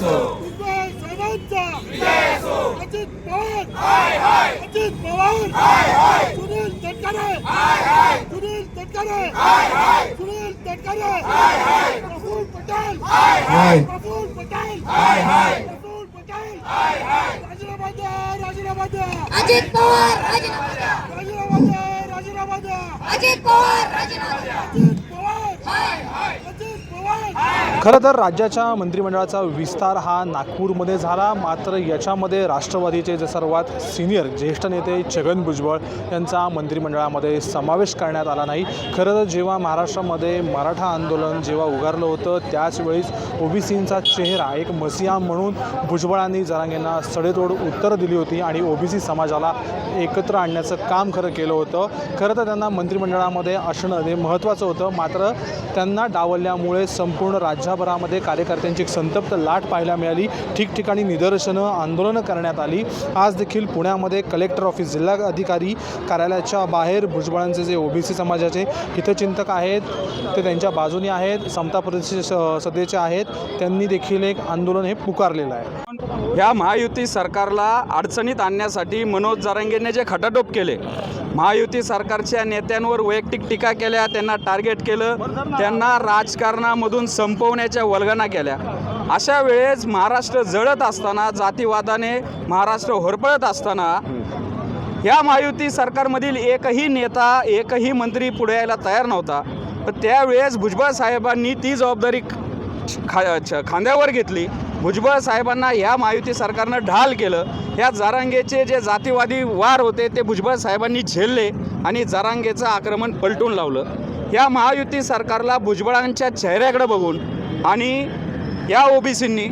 भुजबळ साहेबांचा अजित पवार अजित पवार सुनील तटकरे सुनील तटकरे सुनील तटकरे प्रफुल्ल पटेल प्रफुल्ल पटेल प्रफुल्ल पटेल राजीनामा द्या राजीनामा द्या अजित पवार राजीनामा द्या राजीनामा द्या राजीनामा द्या अजित पवार राजीनामा द्या अजित पवार अजित पवार खरं तर राज्याच्या मंत्रिमंडळाचा विस्तार हा नागपूरमध्ये झाला. मात्र याच्यामध्ये राष्ट्रवादीचे जे सर्वात सिनियर ज्येष्ठ नेते छगन भुजबळ यांचा मंत्रिमंडळामध्ये समावेश करण्यात आला नाही. खरं तर जेव्हा महाराष्ट्रामध्ये मराठा आंदोलन जेव्हा उगारलं होतं त्याचवेळीच ओबीसींचा चेहरा एक मसिया म्हणून भुजबळांनी जरांगेंना सडेतोड उत्तरं दिली होती आणि ओबीसी समाजाला एकत्र आणण्याचं काम खरं केलं होतं. खरं तर त्यांना मंत्रिमंडळामध्ये असणं हे महत्त्वाचं होतं. मात्र त्यांना डावलल्यामुळे संपूर्ण राज्यभरामध्ये कार्यकर्त्यांची एक संतप्त लाट पाहायला मिळाली. ठिकठिकाणी निदर्शनं आंदोलनं करण्यात आली. आज देखील पुण्यामध्ये कलेक्टर ऑफिस जिल्हा अधिकारी कार्यालयाच्या बाहेर भुजबळांचे जे ओबीसी समाजाचे हितचिंतक आहेत ते त्यांच्या बाजूने आहेत समता परिषदेचे सदस्य आहेत त्यांनी देखील एक आंदोलन हे पुकारलेलं आहे. ह्या महायुती सरकारला अडचणीत आणण्यासाठी मनोज जारंगेने जे खटाटोप केले महायुती सरकारच्या नेत्यांवर वैयक्तिक टीका केल्या त्यांना टार्गेट केलं त्यांना राजकारणामधून संपवण्याच्या वल्गना केल्या. अशा वेळेस महाराष्ट्र जळत असताना जातीवादाने महाराष्ट्र होरपळत असताना या महायुती सरकारमधील एकही नेता एकही मंत्री पुढे यायला तयार नव्हता. पण त्यावेळेस भुजबळ साहेबांनी ती जबाबदारी खा खांद्यावर घेतली. भुजबळ साहेबांना ह्या महायुती सरकारनं ढाल केलं. ह्या जारांगेचे जे जातीवादी वार होते ते भुजबळ साहेबांनी झेलले आणि जारांगेचं आक्रमण पलटून लावलं. ह्या महायुती सरकारला भुजबळांच्या चेहऱ्याकडे बघून आणि या ओबीसींनी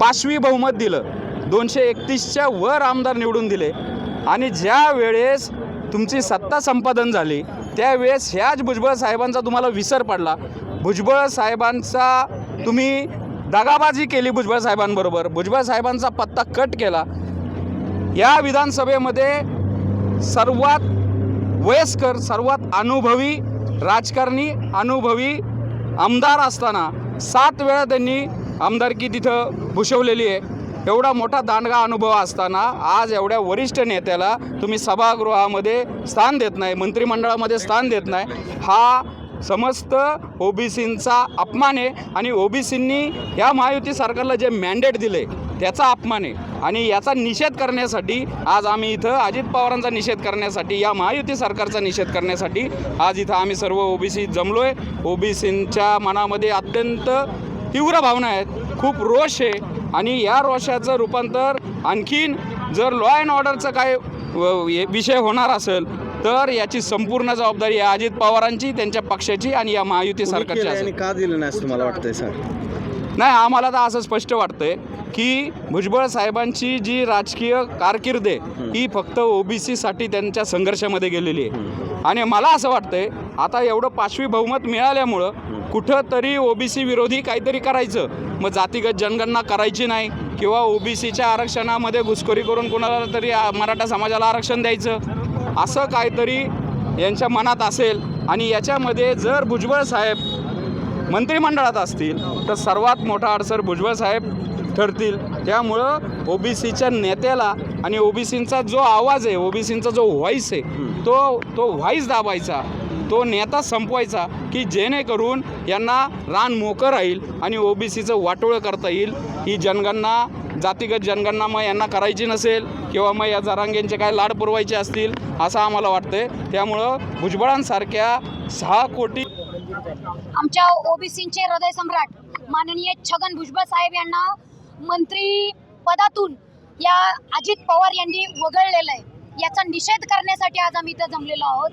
पाचवी बहुमत दिलं. दोनशे एकतीसच्या वर आमदार निवडून दिले. आणि ज्या वेळेस तुमची सत्ता संपादन झाली त्यावेळेस ह्याच भुजबळ साहेबांचा तुम्हाला विसर पडला. भुजबळ साहेबांचा तुम्ही दगाबाजी केली भुजबळ साहेबांबरोबर. भुजबळ साहेबांचा पत्ता कट केला. या विधानसभेमध्ये सर्वात वयस्कर सर्वात अनुभवी राजकारणी अनुभवी आमदार असताना सात वेळा त्यांनी आमदारकी तिथं भूषवलेली आहे. एवढा मोठा दांडगा अनुभव असताना आज एवढ्या वरिष्ठ नेत्याला तुम्ही सभागृहामध्ये स्थान देत नाही मंत्रिमंडळामध्ये स्थान देत नाही. हा समस्त ओबीसींचा अपमान आहे आणि ओबीसींनी या महायुती सरकारला जे मॅन्डेट दिले त्याचा अपमान आहे. आणि याचा निषेध करण्यासाठी आज आम्ही इथं अजित पवारांचा निषेध करण्यासाठी या महायुती सरकारचा निषेध करण्यासाठी आज इथं आम्ही सर्व ओबीसी जमलो आहे ओबीसींच्या मनामध्ये अत्यंत तीव्र भावना आहेत. खूप रोष आहे. आणि या रोषाचं रूपांतर आणखीन जर लॉ अँड ऑर्डरचं काय हे विषय होणार असेल तर याची संपूर्ण जबाबदारी या अजित पवारांची त्यांच्या पक्षाची आणि या महायुती सरकारची असेल. का दिलं नाही असं तुम्हाला वाटतंय सर? नाही आम्हाला तर असं स्पष्ट वाटतंय की भुजबळ साहेबांची जी राजकीय कारकीर्द आहे ही फक्त ओबीसीसाठी त्यांच्या संघर्षामध्ये गेलेली आहे. आणि मला असं वाटतंय आता एवढं पाचवी बहुमत मिळाल्यामुळं कुठंतरी ओबीसी विरोधी काहीतरी करायचं. मग जातीगत जनगणना करायची नाही किंवा ओबीसीच्या आरक्षणामध्ये घुसखोरी करून कोणाला तरी मराठा समाजाला आरक्षण द्यायचं. असं काहीतरी यांच्या मनात असेल आणि याच्यामध्ये जर भुजबळ साहेब मंत्रिमंडळात असतील तर सर्वात मोठा अडसर भुजबळ साहेब ठरतील. त्यामुळं ओबीसीच्या नेत्याला आणि ओबीसींचा जो आवाज आहे ओबीसींचा जो व्हॉईस आहे तो तो व्हॉईस दाबायचा. तो नेता संपवायचा की जेणेकरून यांना रान मोकं राहील आणि ओबीसीचं वाटोळं करता येईल. ही जनगणना जातीगत जनगणना मग यांना करायची नसेल किंवा मग या जरांगेंचे काय लाड पुरवायचे असतील असं आम्हाला वाटतंय. त्यामुळं भुजबळांसारख्या सहा कोटी आमच्या ओबीसीचे हृदय सम्राट माननीय छगन भुजबळ साहेब यांना मंत्री पदातून या अजित पवार यांनी वगळलेलं आहे. याचा निषेध करण्यासाठी आज आम्ही इथं जमलेलो आहोत.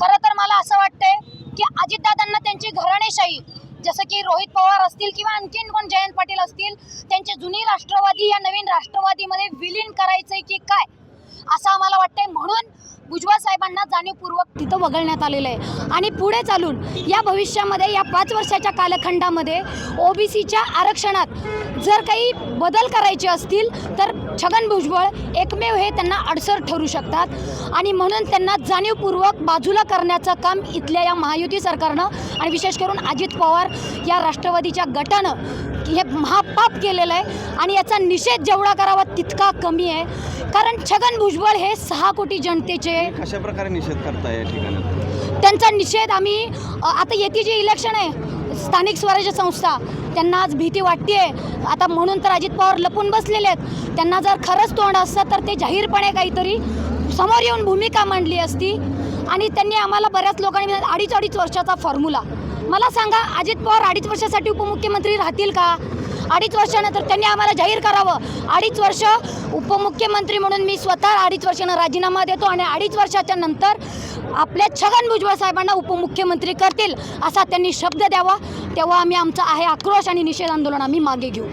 खरं तर मला असं वाटतंय की अजितदादांना त्यांची घराणेशाही जसं की रोहित पवार असतील किंवा आणखीन कोण जयंत पाटील असतील त्यांचे जुनी राष्ट्रवादी या नवीन राष्ट्रवादीमध्ये विलीन करायचंय की काय? असं आम्हाला वाटतंय. म्हणून भुजबळ साहेबांना जाणीवपूर्वक तिथं वगळण्यात आलेलं आहे. आणि पुढे चालून या भविष्यामध्ये या पाच वर्षाच्या कालखंडामध्ये ओबीसीच्या आरक्षणात जर काही बदल करायचे असतील तर छगन भुजबळ एकमेव हे त्यांना अडसर ठरू शकतात. आणि म्हणून त्यांना जाणीवपूर्वक बाजूला करण्याचं काम इथल्या या महायुती सरकारनं आणि विशेष करून अजित पवार या राष्ट्रवादीच्या गटानं हे महापाप केलेलं आहे. आणि याचा निषेध जेवढा करावा तितका कमी आहे. कारण छगन भुजबळ हे सहा कोटी जनतेचे कशा प्रकारे निषेध करताय ठिकाणी? त्यांचा निषेध आम्ही आता येते जे इलेक्शन आहे स्थानिक स्वराज्य संस्था त्यांना आज भीती वाटते आता म्हणून तर अजित पवार लपून बसलेले आहेत. त्यांना जर खरंच तोंड असतं तर ते जाहीरपणे काहीतरी समोर येऊन भूमिका मांडली असती. आणि त्यांनी आम्हाला बऱ्याच लोकांनी अडीच अडीच वर्षाचा फॉर्म्युला मला सांगा अजित पवार अडीच वर्षासाठी उपमुख्यमंत्री राहतील का? अडीच वर्षानंतर त्यांनी आम्हाला जाहीर करावं. अडीच वर्ष उपमुख्यमंत्री म्हणून मी स्वतः अडीच वर्षानं राजीनामा देतो आणि अडीच वर्षाच्या नंतर आपल्या छगन भुजबळ साहेबांना उपमुख्यमंत्री करतील असा त्यांनी शब्द द्यावा. तेव्हा आम्ही आमचा आहे आक्रोश आणि निषेध आंदोलन आम्ही मागे घेऊ.